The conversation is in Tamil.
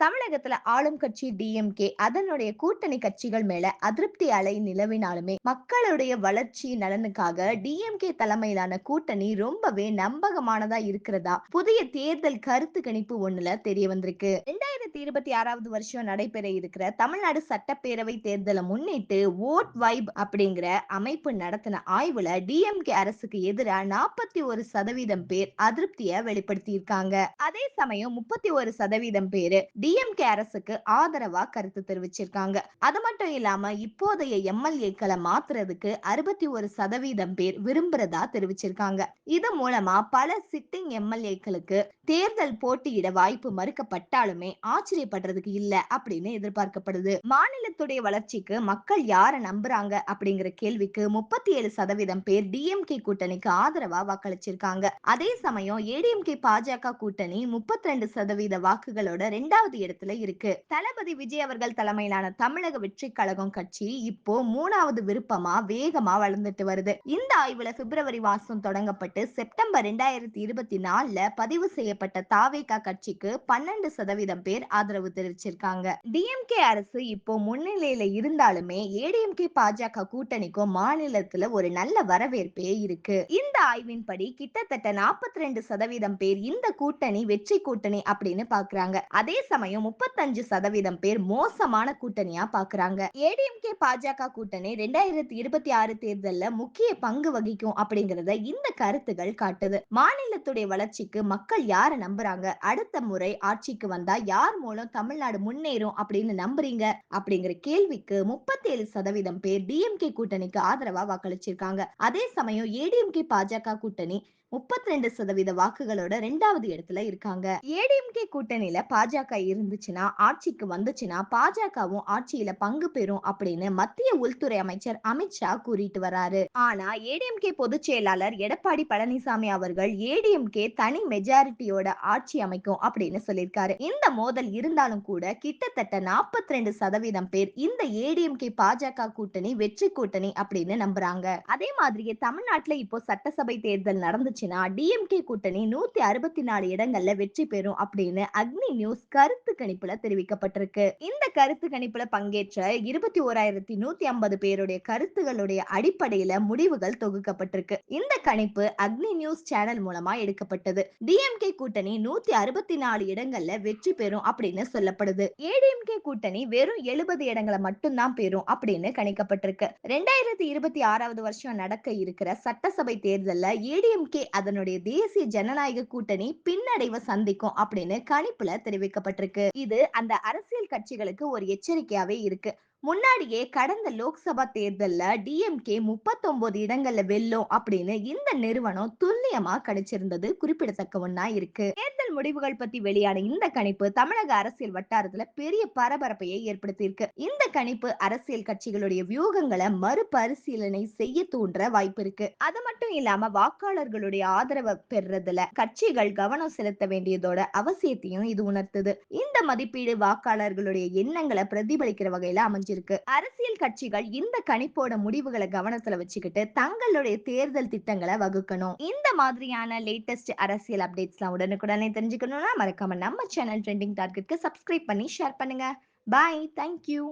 தமிழகத்துல ஆளும் கட்சி டிஎம்கே அதனுடைய கூட்டணி கட்சிகள் மேல அதிருப்தி அலை நிலவினாலுமே மக்களுடைய வளர்ச்சி நலனுக்காக டிஎம்கே தலைமையிலான கூட்டணி ரொம்பவே நம்பகமானதா இருக்கிறதா? புதிய தேர்தல் கருத்து கணிப்பு ஒண்ணுல தெரிய வந்திருக்கு. இருபத்தி ஆறாவது வருஷம் நடைபெற இருக்கிற தமிழ்நாடு சட்டப்பேரவை தேர்தலை முன்னிட்டு ஓட் வைப் அப்படிங்கிற அமைப்பு நடத்தின ஆய்வுல டிஎம்கே அரசுக்கு எதிராக நாற்பத்தி ஒரு சதவீதம் பேர் அதிருப்திய வெளிப்படுத்தி இருக்காங்க அதே சமயம் முப்பத்தி ஒரு சதவீதம் பேரு டிஎம்கே அரசுக்கு ஆதரவா கருத்து தெரிவிச்சிருக்காங்க. அது மட்டும் இல்லாம இப்போதைய எம்எல்ஏக்களை மாத்துறதுக்கு அறுபத்தி ஒரு சதவீதம் பேர் விரும்புறதா தெரிவிச்சிருக்காங்க. இது மூலமா பல சிட்டிங் எம்எல்ஏக்களுக்கு தேர்தல் போட்டியிட வாய்ப்பு மறுக்கப்பட்டாலுமே ஆட்சி ஆச்சரியப்படுறதுக்கு இல்ல அப்படின்னு எதிர்பார்க்கப்படுது. மாநிலத்துடைய வளர்ச்சிக்கு மக்கள் யார நம்புறாங்க அப்படிங்கிற கேள்விக்கு முப்பத்தி ஏழு சதவீதம் பேர் டிஎம்கே கூட்டணிக்கு ஆதரவா வாக்களிச்சிருக்காங்க. அதே சமயம் ஏடிஎம்கே பாஜக கூட்டணி முப்பத்தி ரெண்டு சதவீத வாக்குகளோட ரெண்டாவது இடத்துல இருக்கு. தளபதி விஜய் அவர்கள் தலைமையிலான தமிழக வெற்றி கழகம் கட்சி இப்போ மூணாவது விருப்பமா வேகமா வளர்ந்துட்டு வருது. இந்த ஆய்வுல பிப்ரவரி மாசம் தொடங்கப்பட்டு செப்டம்பர் ரெண்டாயிரத்தி இருபத்தி நாலுல பதிவு செய்யப்பட்ட தாவேகா கட்சிக்கு பன்னெண்டு சதவீதம் பேர் ஆதரவு தெரிவிச்சிருக்காங்க. டிஎம்கே அரசு இப்போ முன்னிலையில இருந்தாலுமே ஏடிஎம்கே பாஜக கூட்டணிக்கும் மாநிலத்துல ஒரு நல்ல வரவேற்பே இருக்கு. இந்த ஆய்வின்படி கிட்டத்தட்ட நாற்பத்தி ரெண்டு சதவீதம் பேர் இந்த கூட்டணி வெற்றி கூட்டணி அப்படின்னு பாக்குறாங்க. அதே சமயம் முப்பத்தஞ்சு சதவீதம் பேர் மோசமான கூட்டணியா பாக்குறாங்க. ஏடிஎம்கே பாஜக கூட்டணி ரெண்டாயிரத்தி இருபத்தி ஆறு தேர்தல்ல முக்கிய பங்கு வகிக்கும் அப்படிங்கறத இந்த கருத்துகள் காட்டுது. மாநிலத்துடைய வளர்ச்சிக்கு மக்கள் யார நம்புறாங்க? அடுத்த முறை ஆட்சிக்கு வந்தா யார் மூலம் தமிழ்நாடு முன்னேறும் அப்படின்னு நம்புறீங்க அப்படிங்கிற கேள்விக்கு முப்பத்தி ஏழு சதவீதம் பேர் டிஎம்கே கூட்டணிக்கு ஆதரவா வாக்களிச்சிருக்காங்க. அதே சமயம் ஏடிஎம்கே பாஜக கூட்டணி முப்பத்தி ரெண்டு சதவீத வாக்குகளோட ரெண்டாவது இடத்துல இருக்காங்க. ஏடிஎம்கே கூட்டணியில பாஜக இருந்துச்சுன்னா ஆட்சிக்கு வந்துச்சுன்னா பாஜகவும் ஆட்சியில பங்கு பெறும் அப்படின்னு மத்திய உள்துறை அமைச்சர் அமித்ஷா கூறிட்டு வராரு. ஆனா ஏடிஎம்கே பொதுச் செயலாளர் எடப்பாடி பழனிசாமி அவர்கள் ஏடிஎம்கே தனி மெஜாரிட்டியோட ஆட்சி அமைக்கும் அப்படின்னு சொல்லியிருக்காரு. இந்த மோதல் இருந்தாலும் கூட கிட்டத்தட்ட நாற்பத்தி ரெண்டு சதவீதம் பேர் இந்த ஏடிஎம்கே பாஜக கூட்டணி வெற்றி கூட்டணி அப்படின்னு நம்புறாங்க. அதே மாதிரியே தமிழ்நாட்டுல இப்போ சட்டசபை தேர்தல் நடந்துச்சுன்னா டிஎம்கே கூட்டணி நூத்தி அறுபத்தி நாலு இடங்கள்ல வெற்றி பெறும் அப்படின்னு அக்னி நியூஸ் கருத்து கணிப்புல தெரிவிக்கப்பட்டிருக்கு. இந்த கருத்து கணிப்புல பங்கேற்ற இருபத்தி ஓராயிரத்தி நூத்தி ஐம்பது பேருடைய கருத்துகளுடைய அடிப்படையில முடிவுகள் தொகுக்கப்பட்டிருக்கு. இந்த கணிப்பு அக்னி நியூஸ் சேனல் மூலமா எடுக்கப்பட்டது. டிஎம்கே கூட்டணி நூத்தி அறுபத்தி நாலு இடங்கள்ல வெற்றி பெறும் அப்படி அப்படின்னு சொல்லப்படுது. ஏடிஎம்கே கூட்டணி வெறும் எழுபது இடங்களை மட்டும்தான் பெறும் அப்படின்னு கணிக்கப்பட்டிருக்கு. ரெண்டாயிரத்தி இருபத்தி ஆறாவது வருஷம் நடக்க இருக்கிற சட்டசபை தேர்தல்ல ஏடிஎம்கே அதனுடைய தேசிய ஜனநாயக கூட்டணி பின்னடைவை சந்திக்கும் அப்படின்னு கணிப்புல தெரிவிக்கப்பட்டிருக்கு. இது அந்த அரசியல் கட்சிகளுக்கு ஒரு எச்சரிக்கையாவே இருக்கு. முன்னாடியே கடந்த லோக்சபா தேர்தல்ல டிஎம்கே முப்பத்தொன்பது இடங்கள்ல வெல்லும் அப்படின்னு இந்த நிறுவனம் துல்லியமா கணிச்சிருந்தது குறிப்பிடத்தக்க ஒன்னா இருக்கு. முடிவுகள் பத்தி வெளியான இந்த கணிப்பு தமிழக அரசியல் வட்டாரத்துல பெரிய பரபரப்பையை ஏற்படுத்தியிருக்கு. இந்த கணிப்பு அரசியல் கட்சிகளுடைய வியூகங்களை மறுபரிசீலனை செய்ய தூண்டுற வாய்ப்பு இருக்கு. அது மட்டும் இல்லாம வாக்காளர்களுடைய ஆதரவை பெறதுல கட்சிகள் கவனம் செலுத்த வேண்டியதோட அவசியத்தையும் இது உணர்த்துது. இந்த மதிப்பீடு வாக்காளர்களுடைய எண்ணங்களை பிரதிபலிக்கிற வகையில அமைஞ்சிருக்கு. அரசியல் கட்சிகள் இந்த கணிப்போட முடிவுகளை கவனத்துல வச்சுக்கிட்டு தங்களுடைய தேர்தல் திட்டங்களை வகுக்கணும். இந்த மாதிரியான லேட்டஸ்ட் அரசியல் அப்டேட்ஸ்லாம் உடனுக்குடனே தெரிஞ்சுக்கணும்னா மறக்காம நம்ம சேனல் ட்ரெண்டிங் டார்கெட்க்கு சப்ஸ்கிரைப் பண்ணி ஷேர் பண்ணுங்க. Bye thank you